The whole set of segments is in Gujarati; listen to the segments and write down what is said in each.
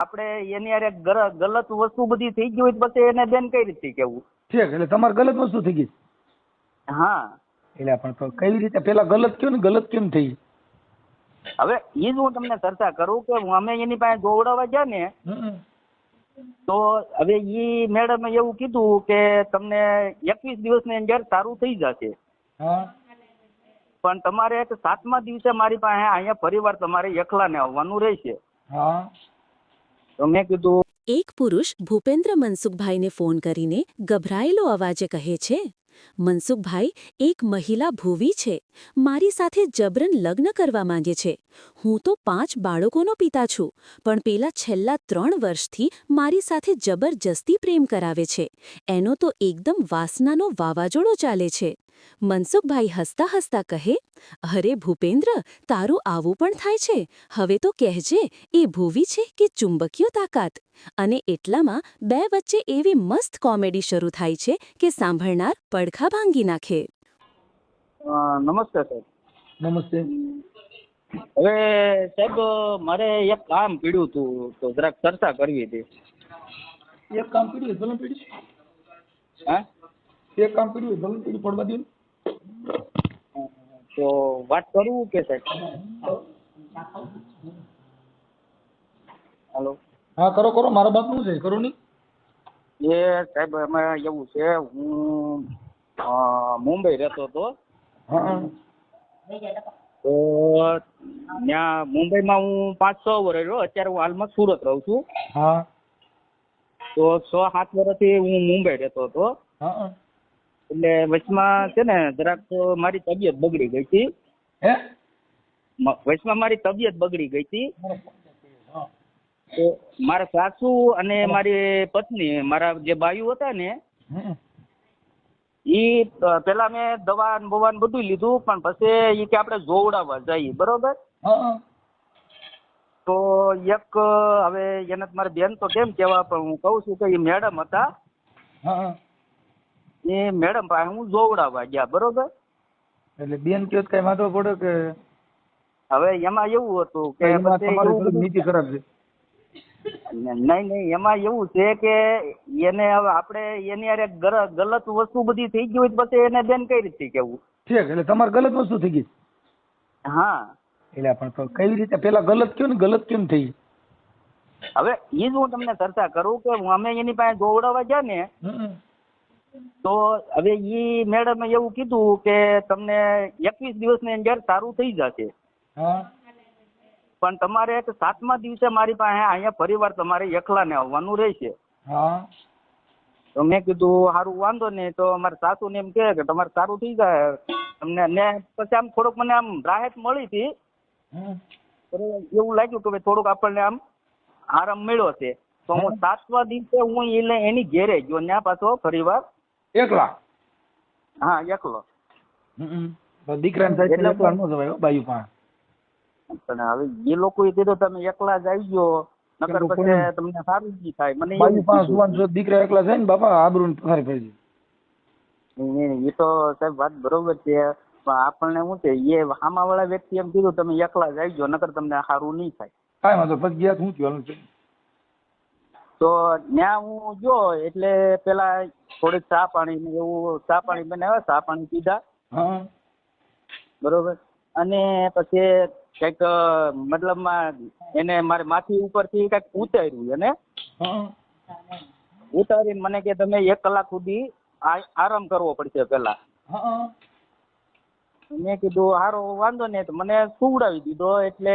આપણે એની અરે ગલત વસ્તુ બધી થઈ ગઈ હોય તો પછી એને બેન કઈ રીતે કેવું ઠીક એટલે તમારે ગલત વસ્તુ થઈ ગઈ. હા. એટલે પણ કઈ રીતે? પેલા ગલત કેમ ને ગલત કેમ થઈ? હવે ઈ જ હું તમને ચર્ચા કરું કે અમે એની પાસે જોવડાવવા ગયા ને તો હવે એ મેડમે એવું કીધું કે તમને એકવીસ દિવસની અંદર સારું થઈ જશે. પણ તમારે સાતમા દિવસે મારી પાસે અહીંયા પરિવાર તમારે એકલાને આવવાનું રહેશે. હા. તો મેં કીધું. એક પુરુષ ભૂપેન્દ્ર મનસુખભાઈને ફોન કરીને ગભરાયેલો અવાજે કહે છે, મનસુખભાઈ, એક મહિલા ભૂવી છે. મારી સાથે જબરન લગ્ન કરવા માંગે છે. હું તો પાંચ બાળકોનો પિતા છું, પણ પેલા છેલ્લા ત્રણ વર્ષથી મારી સાથે જબરજસ્તી પ્રેમ કરાવે છે. એનો તો એકદમ વાસનાનો વાવાઝોડો ચાલે છે. મનસુખભાઈ હસતા હસતા કહે અરે ભૂપેન્દ્ર તારું આવું પણ થાય છે. હવે તો કહેજે એ ભૂવી છે કે ચુંબકીય તાકાત? અને એટલામાં બે વચ્ચે એવી મસ્ત કોમેડી શરૂ થાય છે કે સાંભળનાર પડખા ભાંગી નાખે. અ, નમસ્તે સાહેબ. નમસ્તે. હવે સાહેબ મારે એક કામ પીડ્યું હતું તો જરાક ચર્ચા કરવી હતી. એક કામ પીડ્યું ભલે પીડ્યું. હા? એક કામ કર્યું ગમે પીડ્યું પડવા દે તો વાત કરું કે સાહેબ? હાલો. હા કરો કરો. મારા બાપનું છે કરો ની એ સાહેબ અમે એવું છે હું મુંબઈ રહેતો હતો. તો ત્યાં મુંબઈમાં હું પાંચ છ વર્ષ રહ્યો અત્યારે હું હાલમાં સુરત રહું છું. હા. તો છ સાત વર્ષથી હું મુંબઈ રહેતો હતો. એટલે વચમાં છે ને જરાક મારી તબિયત બગડી ગઈ હતી. હે? વચમાં મારી તબિયત બગડી ગઈ હતી. તો મારા સાસુ અને મારી પત્ની મારા જે બાયુ હતા ને ઈ પેલા મેં દવા બવાન બવા બધું લીધું પણ પછી ઈ કે આપણે જોવડાવવા જઈએ બરોબર? તો એક હવે એને મારી બેન તો કેમ કેવા પણ હું કહું છું કે એ મેડમ હતા. એ મેડમ પાસે હું જોવડાવવા ગયા બરોબર? એટલે બેન કયો કઈ વાંધો પડે કે? હવે એમાં એવું હતું કે તમારી નીતિ ખરાબ છે. નહીં નહીં એમાં એવું છે કે એને હવે આપણે એની અરે ગલત વસ્તુ બધી થઈ ગઈ હોય પછી એને બેન કઈ રીતે કેવું ઠીક એટલે તમારે ગલત વસ્તુ થઈ ગઈ. હા. એટલે પણ કઈ રીતે? પેલા ગલત કયો ને ગલત કેમ થઈ હવે એ જ હું તમને ચર્ચા કરું કે અમે એની પાસે જોવડાવવા ગયા ને. તો હવે ઈ મેડમે એવું કીધું કે તમને એકવીસ દિવસની અંદર સારું થઈ જશે. પણ તમારે એક સાતમા દિવસે મારી પાસે અહીંયા પરિવાર તમારે એકલાને આવવાનું રહેશે. તો મેં કીધું સારું વાંધો નહીં. તો મારા સાસુને એમ કહે કે તમારે સારું થઈ જાય. તમને ને પછી આમ થોડુંક મને આમ રાહત મળી હતી. એવું લાગ્યું કે થોડુંક આપણને આમ આરામ મળ્યો છે. તો હું સાતમા દિવસે હું એને એની ઘેરે ગયો ત્યાં પાછો પરિવાર એકલા? હા એકલો. દીકરાને થાય એકલા ન જવાય બાયુ પાસે પણ હવે એ લોકોએ કીધું તમે એકલા જ આવી ગયો નકર પછી તમને સારું જ થાય. મને બાયુ એવું સુવાન જો દીકરા એકલા જાય ને બાપા આબરૂ પથારી પડી નહીં, નહીં, એ તો સાહેબ વાત બરોબર છે. પણ આપણને શું છે એ સામાવાળા વ્યક્તિ એમ કીધું તમે એકલા જ આવી ગયો નકર તમને સારું નહીં થાય. કાંઈ વાંધો પછી ગયા તો થયું? તો ત્યાં હું જો એટલે પેલા થોડીક ચા પાણી એવું ચા પાણી બનાવ્યા ચા પાણી પીધા. બરોબર. અને પછી કંઈક મતલબ મતલબમાં એને મારે માથી ઉપરથી કંઈક ઉતાર્યું એને. ઉતારીને મને કે તમે એક કલાક સુધી આરામ કરવો પડશે પેલા મેં કીધું હારો વાંધો નહીં. તો મને સુવડાવી દીધો એટલે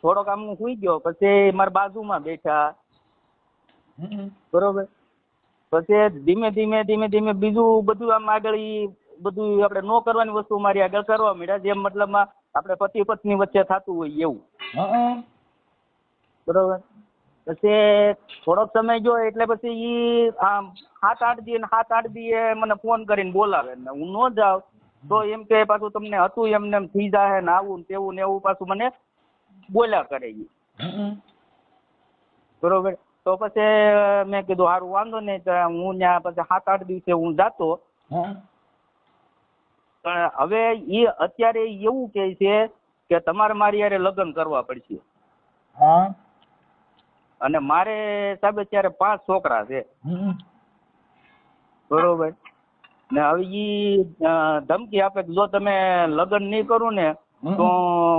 થોડોક આમ હું સુઈ ગયો. પછી મારા બાજુમાં બેઠા. બરોબર. પછી ધીમે ધીમે ધીમે ધીમે બીજું બધું આમ આગળ ઈ બધું આપણે નો કરવાની વસ્તુ મારી આગળ કરવા માંડ્યા જેમ મતલબમાં આપણે પતિ પત્ની વચ્ચે થતું હોય એવું. બરોબર? પછી થોડોક સમય ગયો એટલે પછી ઈ આમ સાત આઠ દી સાત આઠ દી મને ફોન કરીને બોલાવે ને હું ન જાઉં તો એમ કે પાછું તમને હતું એમને એમ થઈ જાય ને આવું ને તેવું ને એવું પાછું મને બોલ્યા કરે ઈ. બરોબર? તો પછી મેં કીધું સારું વાંધો નહીં તો હું ત્યાં પછી સાત આઠ દિવસે હું જાતો. પણ હવે એ અત્યારે એવું કે છે કે તમારે મારી યારે લગ્ન કરવા પડશે. અને મારે સાહેબ અત્યારે પાંચ છોકરા છે. બરોબર. ને હવે ઈ ધમકી આપે કે જો તમે લગ્ન નહીં કરું ને તો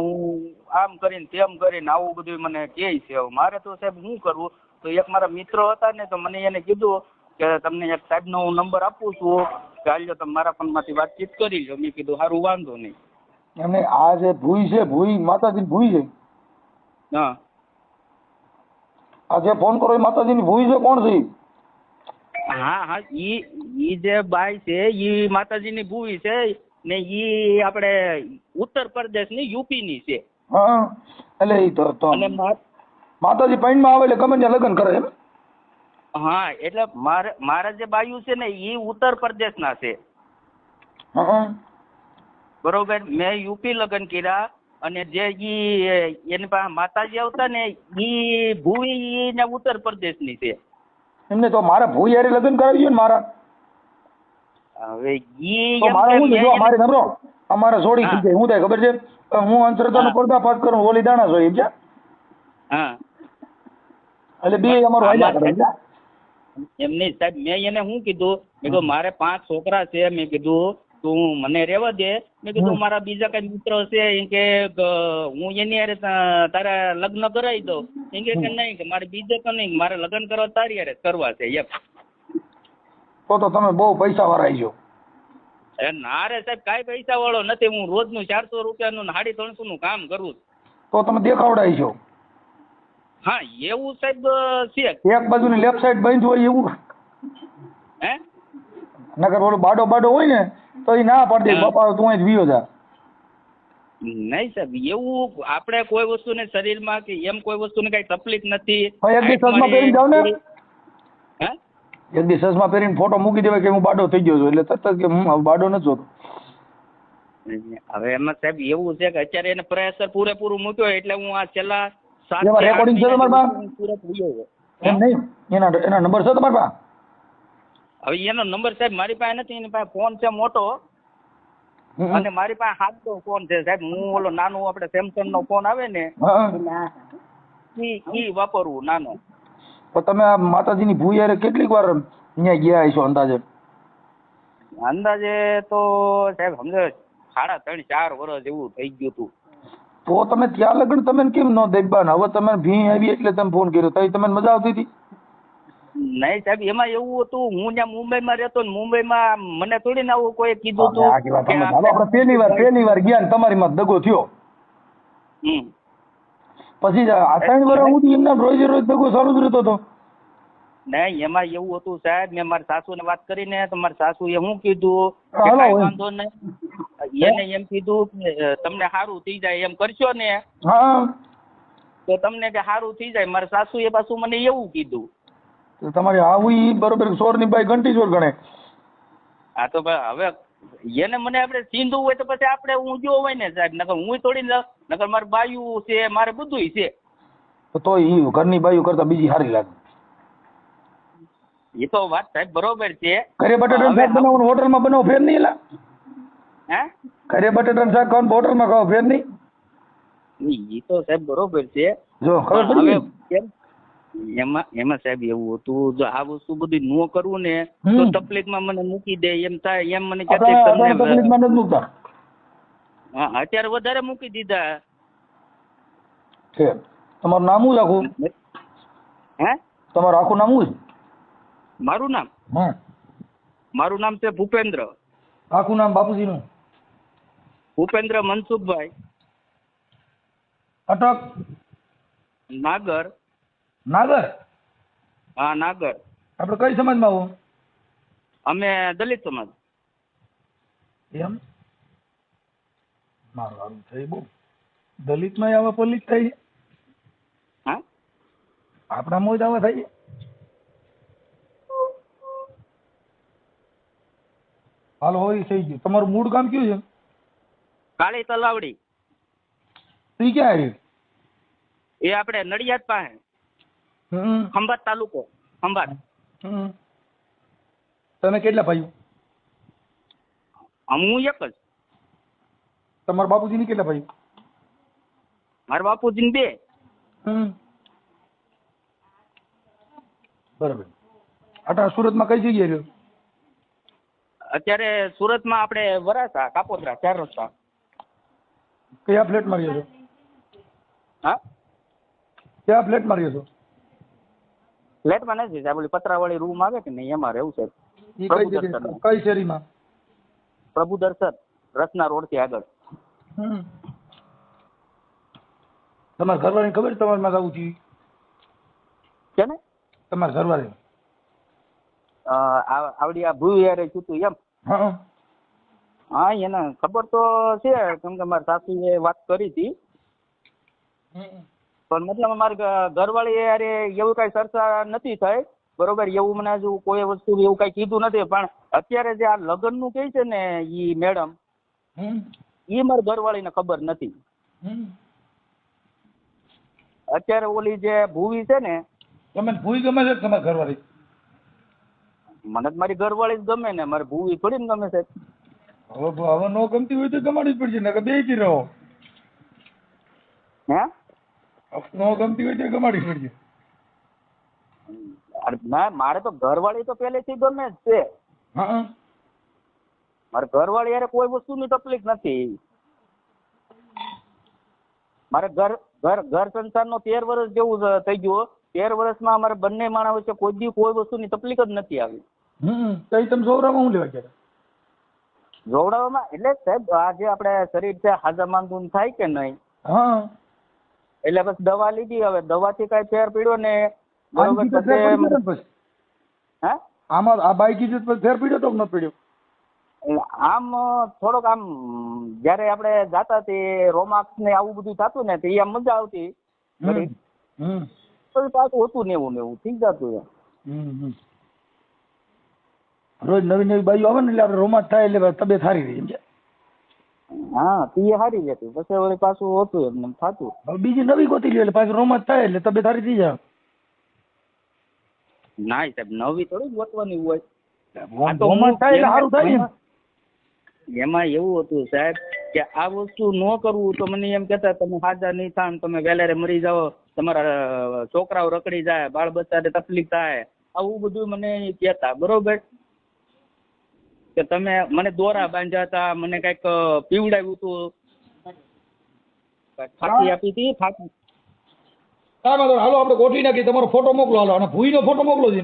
હું આમ કરીને તેમ કરીને આવું બધું મને કે છે. મારે તો સાહેબ શું કરવું? તો એક મારા મિત્ર હતા ને તો મને એને કીધું કે તમને એક સાહેબનો હું નંબર આપું છું કે હાલ્યો તમે મારા ફોનમાંથી વાતચીત કરી લો. મેં કીધું સારું વાંધો નહીં. અને આ જે ભૂઈ છે ભૂઈ માતાજી ભૂઈ છે? હા. આ જે ફોન કરો એ માતાજીની ભૂઈ છે કોણ છે? હા હા ઈ ઈ જે બાઈ છે ઈ માતાજીની ભૂઈ છે ને ઈ આપણે ઉત્તર પ્રદેશની યુપીની છે. હા એટલે ઈ તો અને માતાજી પૈણમાં આવે એટલે ગમે ત્યાં લગ્ન કરે એમ? હા એટલે મારે મારા જે બાયુ છે ને એ ઉત્તર પ્રદેશના છે. બરોબર મેં યુપી લગ્ન કર્યા અને જે ઈ એની પાસે માતાજી આવતા ને ઈ ભૂવી ને ઉત્તર પ્રદેશની છે. એમને તો મારે ભૂઈ હારે લગ્ન કરાવી ને મારા. હવે ઈ મારા મેં જો મારે ખબરો અમારે જોડી થઈ જાય હું થાય ખબર છે? હું અંતરતાનો હા. પર્દાફાશ કરું ઓલી દાણા જોઈએ એમ છે? હા. એટલે બે અમારું હાલ્યા કરે આમાં એમ નહીં સાહેબ મેં એને શું કીધું? મેં કીધું મારે પાંચ છોકરા છે. મેં કીધું તું મને રહેવા દે. મેં કીધું મારા બીજા કઈ મિત્ર છે એમ કે હું એની તા- તારા લગ્ન કરાવી દઉં. એમ કે નહીં કે મારે બીજે તો નહીં મારે લગ્ન કરવા તારી હારે કરવા છે એમ. તો તો તમે બહુ પૈસા વાળા છો અરે ના રે સાહેબ કાંઈ પૈસા વાળો નથી. હું રોજનું ચારસો રૂપિયાનું ને સાડી ત્રણસો નું કામ કરું તો તમે દેખાવડાય છો. હા એવું સાહેબ છે. એક બાજુની લેફ્ટ સાઈડ બંધ હોય એવું. હે? નકર ઓલો બાડો બાડો હોય ને તો એ ના પડતી. બાપા તું અહીં વિયો જા. નહીં સાહેબ એવું આપણે કોઈ વસ્તુને શરીરમાં કે એમ કોઈ વસ્તુને કઈ તકલીફ નથી. એક દિવસ સસમા પહેરીને જાવ ને. હે? એક દિવસ સસમા પહેરીને ફોટો મૂકી દેવાય કે હું બાડો થઈ ગયો છું એટલે તરત જ કે હું બાડો નથી જોતો. હવે એમાં સાહેબ એવું છે કે અત્યારે એને પ્રેશર પૂરેપૂરું મૂક્યો એટલે હું આ છેલ્લા એમાં રેકોર્ડિંગ છે તમારા ગયો. એમ નહીં? એના એના નંબર છે તમારા પાસે? હવે એનો નંબર સાહેબ મારી પાસે નથી એની પાસે ફોન છે મોટો. અને મારી પાસે હાથનો ફોન છે સાહેબ. હું ઓલો નાનો આપણે સેમસંગ નો ફોન આવે ને ઈ ઈ વાપરવું નાનો. તો તમે આ માતાજીની ભૂઈ હારે કેટલીક વાર અહીંયા ગયા છો અંદાજે? અંદાજે તો સાહેબ સમજો સાડા ત્રણ ચાર વર્ષ જેવું થઈ ગયું હતું. તો તમે ત્યાં લગન તમે કેમ ન દેખબાન હવે તમે ભી આવી એટલે તમે ફોન કર્યો. તઈ તમને મજા આવતી હતી? નહીં સાહેબ એમાં એવું હતું હું ત્યાં મુંબઈમાં રહેતો ને મુંબઈમાં મને થોડી ના આવું કોઈ કીધું હતું આપણે પહેલી વાર પહેલી વાર ગયા ને તમારી માં દગો થયો. પછી આ ત્રણ વર્ષ સુધી એમના રોજે રોજ દગો ચાલુ જ રહેતો હતો. નહીં એમાં એવું હતું સાહેબ મેં મારા સાસુ ને વાત કરીને તો મારા સાસુ એ શું કીધું કે વાંધો નહીં. એને એમ કીધું કે તમને સારું થઈ જાય એમ કરશો ને. તો તમને કે સારું થઈ જાય મારા સાસુ એ પાછું મને એવું કીધું. તો તમારી આવું ઈ સોર સોરની બાઈ ઘંટી ચોર ગણે. આ તો ભાઈ હવે એને મને આપણે સીંધું હોય તો પછી આપણે હું જો હોય ને સાહેબ નકર હું થોડી ન- નકર મારે બાયું છે મારે બધુંય છે. તો એ ઘરની બાયું કરતા બીજી સારી લાગે. એ તો વાત સાહેબ બરોબર છે. ઘરે બટાટાનું શાક બનાવવાનું હોટલમાં બનાવો ફેર નહીં એલા હે? ઘરે બટાટાનું શાક ખાવાનું હોટલમાં ખાઓ ફેર નહીં. એ તો સાહેબ બરોબર છે. જો ખબર પણ પડી હવે કેમ? એમાં એમાં સાહેબ એવું હતું જો આ વસ્તુ બધી ન કરવું ને હમ. તો તકલીફમાં મને મૂકી દે એમ થાય એમ મને આપણે કહેતા આપણે તમને તકલીફમાં નથી મૂકતા. હા, અત્યારે વધારે મૂકી દીધા. છે. તમારું નામ શું આખું હે? તમારું આખું નામ શું મારું નામ? હા. મારું નામ છે ભૂપેન્દ્ર. આખું નામ બાપુજીનું? ભૂપેન્દ્ર મનસુખભાઈ. અટક નાગર. નાગર? હા નાગર. આપણે કઈ સમાજમાં આવો? અમે દલિત સમાજ. એમ? મારું આમ થઈ બહુ. દલિતમાં આવા પલિત થઈ હા? આપણા મોજ આવા થાય હાલો હોય થઈ ગયું. તમારું મૂળ ગામ કયું છે? કાળી તલાવડી. ઈ ક્યાં આવ્યું એ આપણે નડિયાદ પાસે. હમ. ખંભાત તાલુકો ખંભાત. હમ. તમે કેટલા ભાઈઓ? હું એક જ. તમારા બાપુજીની કેટલા ભાઈ મારા બાપુજીને બે. હમ. બરાબર. આટા સુરતમાં કઈ જગ્યાએ રહ્યો? અત્યારે સુરતમાં આપણે વરાસા કાપોદ્રા ચાર રસ્તા કયા ફ્લેટમાં રહ્યો છો? હા? કયા ફ્લેટમાં રહ્યો છો? ફ્લેટમાં નથી સાહેબ ઓલી પતરાવાળી રૂમ આવે કે નહીં એમાં રહેવું છે. કઈ શેરીમાં? પ્રભુ દર્શન રસના રોડથી આગળ. હમ. તમારા ઘરવાળી ખબર તમારે માં આવું થયું? છે ને તમારા ઘરવાળી આવડી આ ભૂ યારે છૂતું એમ. હા. એને ખબર તો છે કેમ કે મારા સાસુએ વાત કરી હતી. પણ મતલબ મારી ઘરવાળી યારે એવું કઈ ચર્ચા નથી થઈ. બરોબર એવું મને હજુ કોઈ વસ્તુ એવું કઈ કીધું નથી. પણ અત્યારે જે આ લગ્નનું કહે છે ને ઈ મેડમ. ઈ મારી ઘરવાળીને ખબર નથી. અત્યારે ઓલી જે ભૂવી છે ને તમે ભૂવી ગમે છે કે તમારા ઘરવાળી? મને તો મારી ઘરવાળી જ ગમે ને મારી ભૂવી થોડી ને ગમે સાહેબ. હવે હવે નો ગમતી હોય તો ગમાડવી જ પડશે ને બે રહો. હે? નો ગમતી હોય તો ગમાડવી પડશે. ના મારે તો ઘરવાળી તો પહેલેથી ગમે જ છે. હા. મારે ઘરવાળી યારે કોઈ વસ્તુની તકલીફ નથી. મારે ઘર ઘર ઘર સંસારનો તેર વર્ષ જેવું થઈ ગયું તેર વર્ષમાં અમારે બંને માણસ વચ્ચે કોઈ દી કોઈ વસ્તુની તકલીફ જ નથી આવી. હમ. તો તમે સૌરામાં હું લેવા ગયા જોવડાવવામાં એટલે સાહેબ આ જે આપણે શરીર છે હાજામાં થાય કે નહીં? હા. એટલે બસ દવા લીધી હવે દવાથી કઈ ફેર પીડ્યો ને બરોબર હે? આમાં આ બાઈક કીધું ફેર પડ્યો તો ન પીડ્યો? આમ થોડોક આમ જયારે આપણે જાતા તે રોમાક્સ ને આવું બધું થતું ને તો એ આમ મજા આવતી. પાછું હતું ને એવું ને એવું થઈ જતું એમ. રોજ નવી નવી બાઈઓ આવે ને એટલે આપણે રોમાંચ થાય એટલે તબિયત સારી રહી છે હા તે હારી જતી. પછી વળી પાછું હતું એમ ને થતું. હવે બીજી નવી ગોતી લ્યો એટલે પાછું રોમાંચ થાય એટલે તબિયત સારી થઈ જાય. ના સાહેબ નવી થોડી જ ગોતવાની હોય. આ તો રોમાંચ થાય એટલે સારું થાય ને. એમાં- એમાં એવું હતું સાહેબ કે આ વસ્તુ ન કરવું તો મને એમ કહેતા તમે હાજર નહીં થાય તમે વેલારે મરી જાઓ. તમારા છોકરાઓ રખડી જાય બાળ બચ્ચાને તકલીફ થાય. આવું બધું મને કહેતા બરોબર? કે તમે મને દોરા બાંધ્યા હતા મને કંઈક પીવડાવ્યું હતું. કાંઈક ફાંકી આપી હતી ફાંકી કાંઈ વાંધો હાલો આપણે ગોઠવી નાખીએ. તમારો ફોટો મોકલો. હાલો અને ભૂઈનો ફોટો મોકલો છે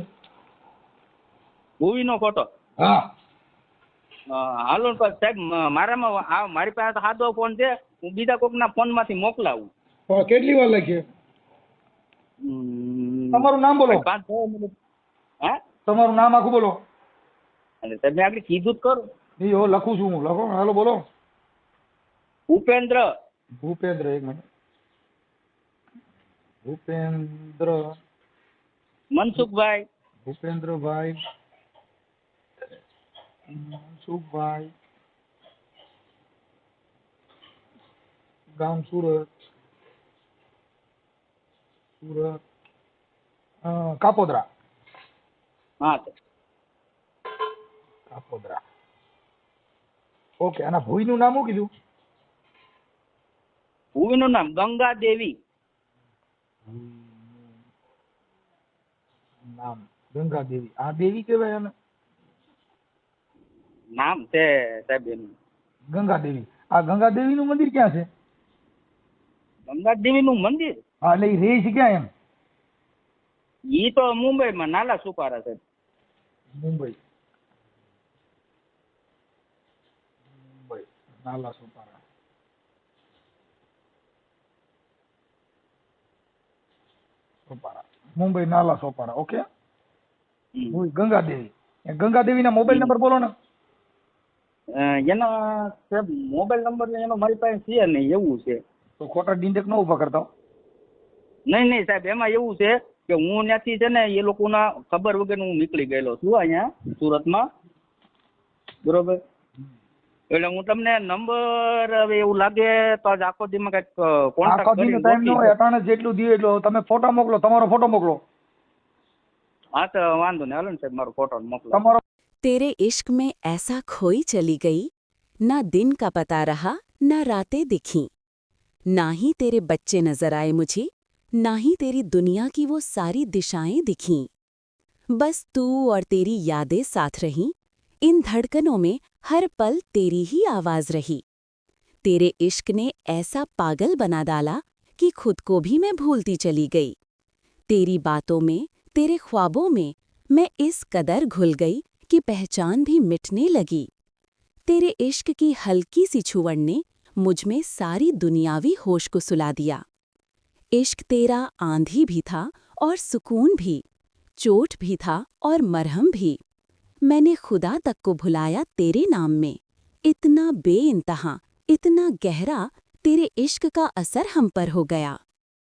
ભૂવીનો ફોટો? હા. હાલો ને સાહેબ મારામાં આ મારી પાસે તો સાદો ફોન છે. હું બીજા કોકના ફોનમાંથી મોકલાવું. કેટલી વાર હમ, તમારું નામ બોલો. પાંચ છ મિનિટ. હે? તમારું નામ આખું બોલો. અને તમે આગળ કીધું જ કરો. એ હો લખું છું હું. લખો હાલો બોલો. ભૂપેન્દ્ર. ભૂપેન્દ્ર એક મિનિટ. ભૂપેન્દ્ર. મનસુખભાઈ. ભૂપેન્દ્રભાઈ. મનસુખભાઈ. ગામ સુરત. સુરત. કાપોદ્રા. હા કાપોદ્રા ઓકે અને ભૂઈનું નામ શું કીધું? ભૂવીનું નામ ગંગા દેવી નામ ગંગા દેવી આ દેવી કહેવાય એને નામ છે સાહેબ એનું. ગંગા દેવી આ ગંગા દેવીનું મંદિર ક્યાં છે? ગંગા દેવીનું મંદિર? હા એટલે એ રહે છે ક્યાં એમ? ઈ તો મુંબઈમાં નાલા સુપારા સાહેબ મુંબઈ. મુંબઈ નાલા સોપારા સોપારા મુંબઈ નાલા સોપારા ઓકે ગંગાદેવી હું ગંગા દેવી એ ગંગા મોબાઈલ નંબર બોલો ને એનો સાહેબ મોબાઈલ નંબર એનો મારી પાસે છે નહીં એવું છે. તો ખોટા ડિંડક ન ઊભા કરતા નહીં નહીં સાહેબ એમાં એવું છે કે હું ત્યાંથી છે ને એ લોકોના ખબર વગર હું નીકળી ગયેલો છું અહીંયા સુરતમાં. બરોબર? એટલે હું તમને નંબર હવે એવું લાગે તો આજ આખો દીમાં કંઈક આખો કોન્ટેક્ટ દીનો કરીને ટાઈમ ન હોય ગોતી અટાણે જેટલું દીએ એટલું તમે ફોટો મોકલો તમારો ફોટો મોકલો હા તો વાંધો નહીં હાલો ને સાહેબ મારો ફોટો મોકલો તમારો तेरे इश्क में ऐसा खोई चली गई ना दिन का पता रहा ना रातें दिखीं ना ही तेरे बच्चे नजर आए मुझे ना ही तेरी दुनिया की वो सारी दिशाएं दिखीं बस तू और तेरी यादें साथ रहीं इन धड़कनों में हर पल तेरी ही आवाज़ रही। तेरे इश्क ने ऐसा पागल बना डाला कि खुद को भी मैं भूलती चली गई। तेरी बातों में, तेरे ख्वाबों में मैं इस कदर घुल गई कि पहचान भी मिटने लगी। तेरे इश्क की हल्की सी छुवड़ ने मुझमें सारी दुनियावी होश को सुला दिया। इश्क तेरा आंधी भी था और सुकून भी, चोट भी था और मरहम भी। मैंने खुदा तक को भुलाया तेरे नाम में इतना बेइंतहा इतना गहरा तेरे इश्क का असर हम पर हो गया